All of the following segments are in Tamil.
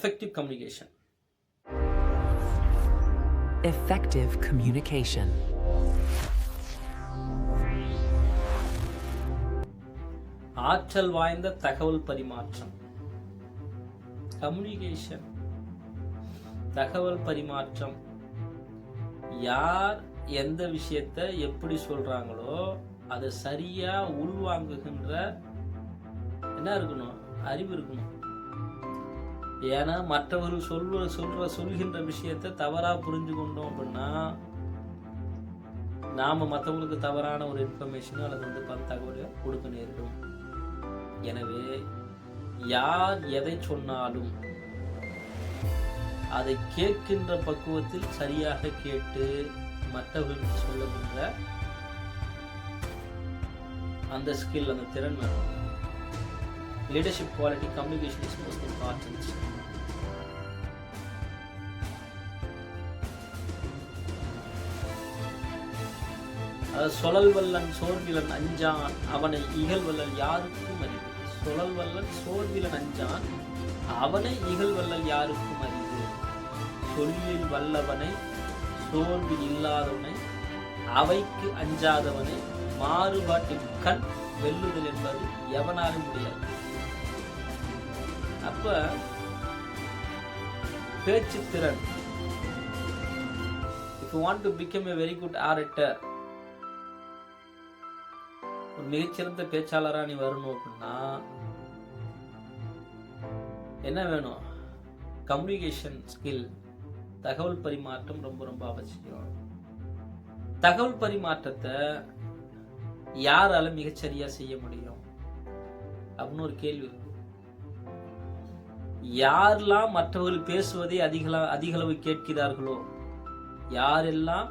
effective communication. Effective communication. ஆற்றல் வாய்ந்த தகவல் பரிமாற்றம் கம்யூனிகேஷன் தகவல் பரிமாற்றம் யார் எந்த விஷயத்த எப்படி சொல்கிறாங்களோ அதை சரியாக உள்வாங்குகின்ற என்ன இருக்கணும் அறிவு இருக்கணும் ஏன்னா மற்றவர்கள் சொல்ற சொல்ற சொல்கின்ற விஷயத்தை தவறாக புரிஞ்சு கொண்டோம் அப்படின்னா நாம் மற்றவங்களுக்கு தவறான ஒரு இன்ஃபர்மேஷனோ அல்லது வந்து பல தகவலையோ கொடுக்க நேரிடும் எனவே யார் எதை சொன்னாலும் அதை கேட்கின்ற பக்குவத்தில் சரியாக கேட்டு மற்றவர்களுக்கு சொல்லுகின்ற அந்த ஸ்கில் அந்த திறன் வேணும் leadership quality, communication is most important. சொலல் வல்லன் சோர்விலன் அஞ்சான் அவனை இகழ்வல்லல் யாருக்கும் அறிவு சொலல் வல்லன் சோர்விலன் அஞ்சான் அவனை வல்லல் யாருக்கும் அறிவு சொல்லில் வல்லவனை சோர்வில் இல்லாதவனை அவைக்கு அஞ்சாதவனை மாறுபாட்டின் கண் வெல்லுதல் என்பது எவனாலும் முடியாது அப்ப பேச்சு திறன் if want to become a very good orator ஒரு மிகச்சிறந்த பேச்சாளராக நீ வரணும் அப்படின்னா என்ன வேணும் கம்யூனிகேஷன் ஸ்கில் தகவல் பரிமாற்றம் ரொம்ப ரொம்ப அவசியம் தகவல் பரிமாற்றத்தை யாரால மிகச்சரியா செய்ய முடியும் அப்படின்னு ஒரு கேள்வி இருக்கு யாரெல்லாம் மற்றவர்கள் பேசுவதை அதிக அதிகளவு கேட்கிறார்களோ யாரெல்லாம்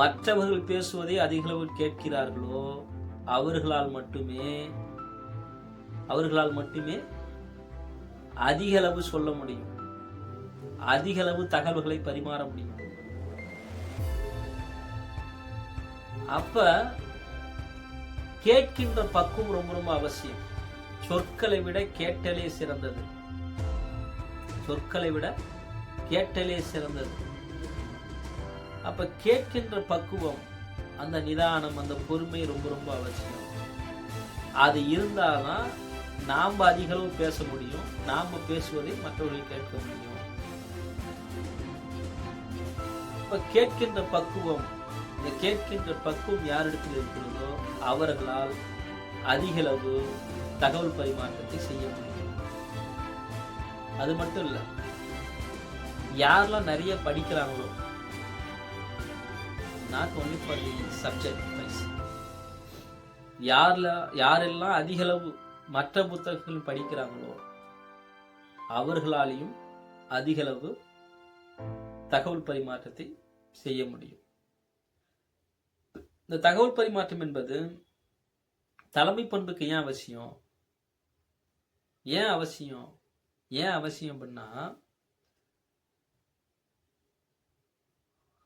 மற்றவர்கள் பேசுவதை அதிகளவு கேட்கிறார்களோ அவர்களால் மட்டுமே அவர்களால் மட்டுமே அதிகளவு சொல்ல முடியும் அதிகளவு தகவல்களை பரிமாற முடியும் அப்ப கேட்கின்ற பக்குவம் ரொம்ப ரொம்ப அவசியம் சொற்களை விட கேட்டலே சிறந்தது சொற்களை விட கேட்டலே சிறந்தது அப்ப கேட்கின்ற பக்குவம் அந்த நிதானம் அந்த பொறுமை ரொம்ப ரொம்ப அவசியம் அது இருந்தால்தான் நாம் அதிகளவு பேச முடியும் நாம் பேசுவதை மற்றவர்கள் கேட்க முடியும் இப்ப கேட்கின்ற பக்குவம் இந்த கேட்கின்ற பக்குவம் யாரிடத்தில் இருக்கிறதோ அவர்களால் அதிகளவு தகவல் பரிமாற்றத்தை செய்ய முடியும் அது மட்டும் இல்லை யாரெல்லாம் நிறைய படிக்கிறாங்களோ not only for the subject wise யாரில் யாரெல்லாம் அதிகளவு மற்ற புத்தகங்கள் படிக்கிறாங்களோ அவர்களாலையும் அதிகளவு தகவல் பரிமாற்றத்தை செய்ய முடியும் இந்த தகவல் பரிமாற்றம் என்பது தலைமை பண்புக்கு ஏன் அவசியம் ஏன் அவசியம் ஏன் அவசியம் அப்படின்னா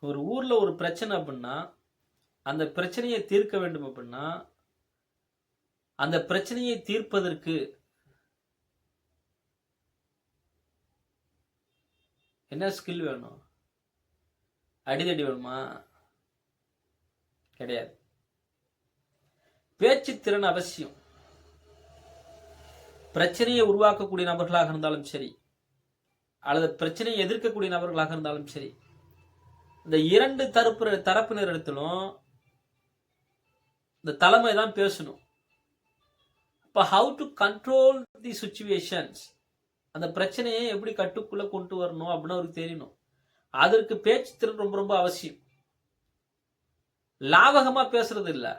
ஒரு ஊரில் ஒரு பிரச்சனை அப்படின்னா அந்த பிரச்சனையை தீர்க்க வேண்டும் அப்படின்னா அந்த பிரச்சனையை தீர்ப்பதற்கு என்ன ஸ்கில் வேணும் அடிதடி வேணுமா கிடையாது பேச்சு திறன் அவசியம் பிரச்சனையை உருவாக்கக்கூடிய நபர்களாக இருந்தாலும் சரி அல்லது பிரச்சனையை எதிர்க்கக்கூடிய நபர்களாக இருந்தாலும் சரி இந்த இரண்டு தரப்பு தரப்பினரிடத்திலும் இந்த தலைமை தான் பேசணும் இப்போ how to control the situations அந்த பிரச்சனையை எப்படி கட்டுக்குள்ளே கொண்டு வரணும் அப்படின்னு அவருக்கு தெரியணும் அதற்கு பேச்சு திறன் ரொம்ப ரொம்ப அவசியம் லாபகமாக பேசுறது இல்லை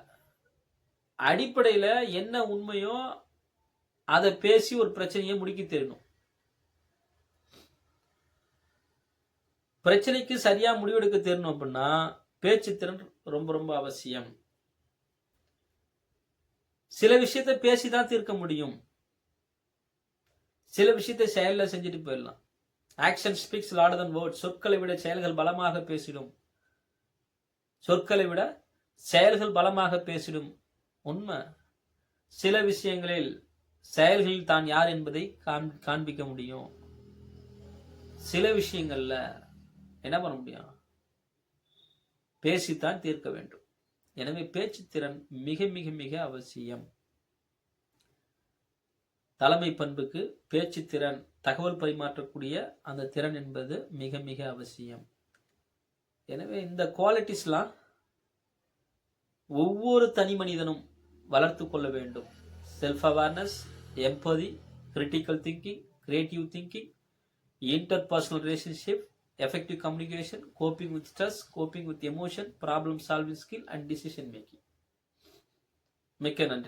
அடிப்படையில் என்ன உண்மையோ அதை பேசி ஒரு பிரச்சனையை முடிக்க தெரியணும் பிரச்சனைக்கு சரியா முடிவெடுக்க தெரியணும் அப்படின்னா பேச்சு திறன் ரொம்ப ரொம்ப அவசியம் சில விஷயத்த பேசிதான் தீர்க்க முடியும் சில விஷயத்த செயல செஞ்சுட்டு போயிடலாம் action speaks louder than word சொற்களை விட செயல்கள் பலமாக பேசிடும் சொற்களை விட செயல்கள் பலமாக பேசிடும் உண்மை சில விஷயங்களில் செயல்களில் தான் யார் என்பதை காண்பிக்க முடியும் சில விஷயங்கள்ல என்ன பண்ண முடியும் பேசித்தான் தீர்க்க வேண்டும் எனவே பேச்சு திறன் மிக மிக மிக அவசியம் தலைமை பண்புக்கு பேச்சு திறன் தகவல் பரிமாற்றக்கூடிய அந்த திறன் என்பது மிக மிக அவசியம் எனவே இந்த குவாலிட்டிஸ்லாம் ஒவ்வொரு தனி மனிதனும் வளர்த்து கொள்ள வேண்டும் self-awareness, empathy, critical thinking, creative thinking, interpersonal relationship, effective communication, coping with stress, coping with emotion, problem solving skill and decision making. McKinnon.